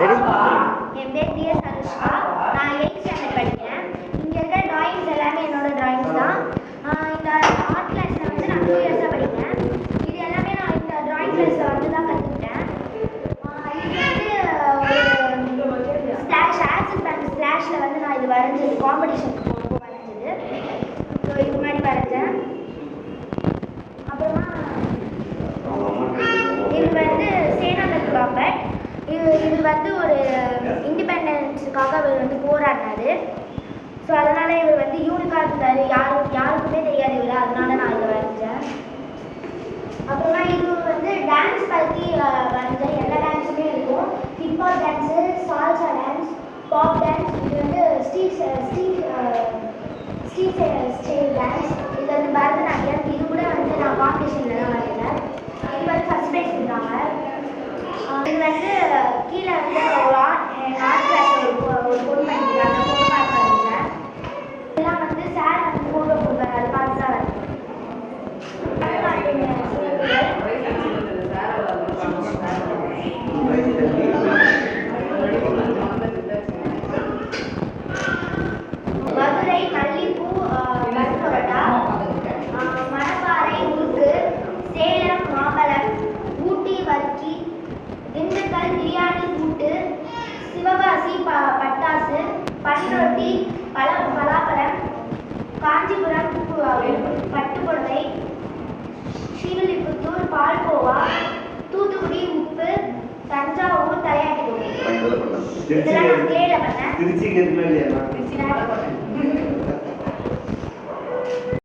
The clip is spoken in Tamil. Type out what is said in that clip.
ரெடி என் பேர் டிஎஸ் அனுஷ்கா நான் எயிட் ஸ்டாண்டர்ட் படிக்கிறேன் இங்கே இருக்கிற டிராயிங்ஸ் எல்லாமே என்னோட டிராயிங்ஸ் தான் இந்த ஆர்ட் கிளாஸில் வந்து நான் டூ இயர்ஸாக படிக்கிறேன் இது எல்லாமே நான் இந்த டிராயிங் கிளாஸில் வந்து தான் கற்றுக்கிட்டேன் இது வந்து ஒரு ஸ்லாஷ் ஆசிட் பேண்ட் ஸ்லாஷில் வந்து நான் இது வரைஞ்சது காம்படிஷன் போகிறப்போ வரைஞ்சது ஸோ இது மாதிரி வரைஞ்சேன் அப்புறமா இது வந்து சேனாதத் ராபர்ட் இவர் வந்து ஒரு இண்டிபெண்டன்ஸுக்காக அவர் வந்து போராடினாரு ஸோ அதனால் இவர் வந்து யூனிக்காக இருந்தார் யாரும் யாருக்குமே தெரியாது இவர். அதனால நான் இதை வரைஞ்சேன். அப்புறமா இது வந்து டான்ஸ் பற்றி வரைஞ்சேன் எல்லா டான்ஸுமே இருக்கும். Hip hop dance salsa dance pop dance இது வந்து street street street style dance இது வந்து பரதநாட்டியம். இது கூட வந்து நான் காம்படிஷனில் தான் வரைஞ்சேன். இது வந்து ஃபஸ்ட் ப்ரைஸ் கொடுத்தாங்க. இது வந்து tranquila. சிவகாசி ப பட்டாசு பன்ரொட்டி பழ பலாப்பழம் காஞ்சிபுரம் பு- பட்டுப்புடவை ஸ்ரீவில்லிபுத்தூர் பால்கோவா தூத்துக்குடி உப்பு தஞ்சாவூர் தலையாட்டி இதெல்லாம் கிளேல பண்ணேன் நான்